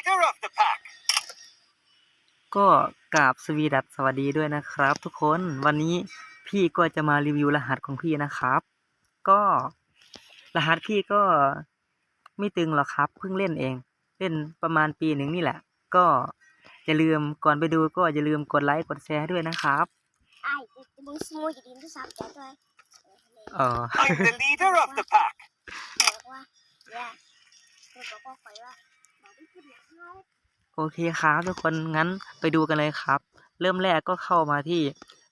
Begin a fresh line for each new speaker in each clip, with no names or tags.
leader of the pack.
ก็กราบสวีดัสสวัสดีด้วยนะครับ ทุกคนวันนี้พี่ก็จะมารีวิวรหัสของพี่นะครับ ก็รหัสพี่ก็ไม่ตึงหรอกครับ เพิ่งเล่นเอง เล่นประมาณปีหนึ่งนี่แหละ ก็อย่าลืมก่อนไปดูก็อย่าลืมกดไลค์กดแชร์ให้ด้วยนะครับ
ไอ้จะมึงสมุยดินทุกสามแก่ด้วย
เออ
I'm the leader of the pack.
บอกว่าอย่าคือบอกว่าคอยว่า
โอเคครับทุกคนงั้นไปดูกันเลยครับ เริ่มแรกก็เข้ามาที่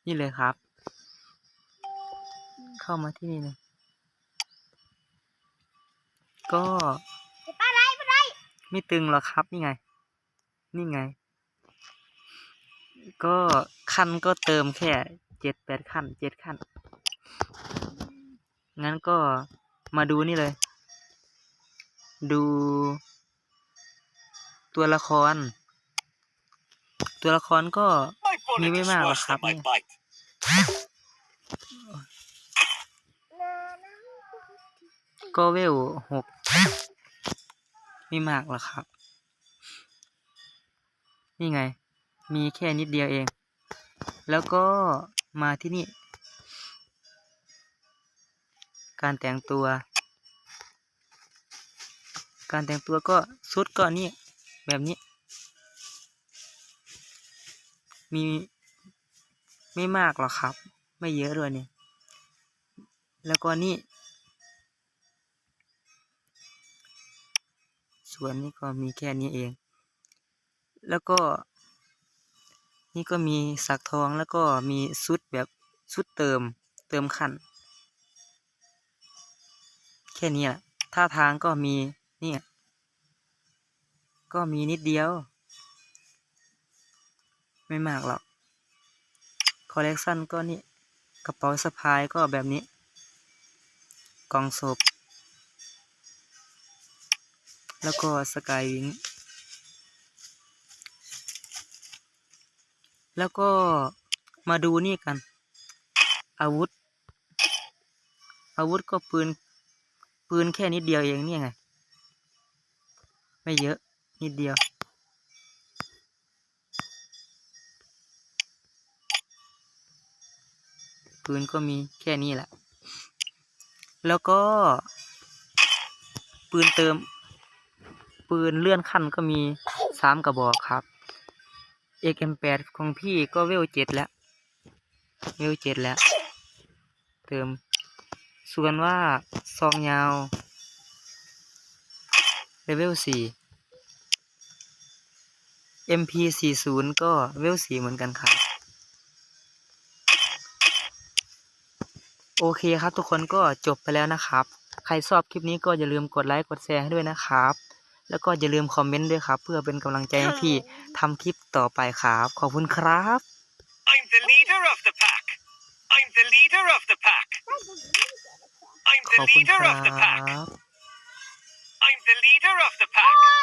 นี่เลยครับ เข้ามาที่นี่เลยก็
จะป้าไรป้าไร
ไม่ตึงหรอกครับนี่ไง นี่ไง ก็ขั้นก็เติมแค่เจ็ดแปดขั้นเจ็ดขั้นงั้นก็มาดูนี่เลย ดู ตัวละคร ตัวละครก็
My bullet
Ni
is
me
worse
malas,
than my
Happy.
bite.
นานา
ก็เวลหกไม่มากหรอกครับ นี่ไง มีแค่นิดเดียวเอง แล้วก็มาที่นี่ การแต่งตัว การแต่งตัวก็ชุดก็นี่ แบบนี้ มีไม่มากหรอกครับ ไม่เยอะด้วยเนี่ย แล้วก็นี่ ส่วนนี้ก็มีแค่นี้เอง แล้วก็ นี่ก็มีสักทองแล้วก็มีชุดแบบชุดเติมเติมขันแค่นี้แหละท่าทางก็มีเนี่ย ก็มีนิดเดียว ไม่มากหรอก คอลเลกชันก็นี่กระเป๋าสะพายก็แบบนี้ กล่องศพ แล้วก็สกายวิง แล้วก็มาดูนี่กัน อาวุธ อาวุธก็ปืน ปืนแค่นิดเดียวเองเนี่ยไง ไม่เยอะ นิดเดียว ปืนก็มีแค่นี้แหละ แล้วก็ ปืนเติม ปืนเลื่อนขั้นก็มีสามกระบอกครับ XM8 ของพี่ก็เวลเจ็ดแล้ว เวลเจ็ดแล้ว เติม ส่วนว่าซองยาวเลเวลสี่ MP40 ก็เวลสี่เหมือนกันครับ โอเคครับทุกคนก็จบไปแล้วนะครับ ใครชอบคลิปนี้ก็อย่าลืมกดไลค์กดแชร์ให้ด้วยนะครับ แล้วก็อย่าลืมคอมเมนต์ด้วยครับ เพื่อเป็นกำลังใจให้พี่ทำคลิปต่อไปครับ ขอบคุณครับ
I'm the leader of the pack. I'm the leader of the pack. I'm
ขอบ
the
คุณค
leader
รั
of the pack.
บ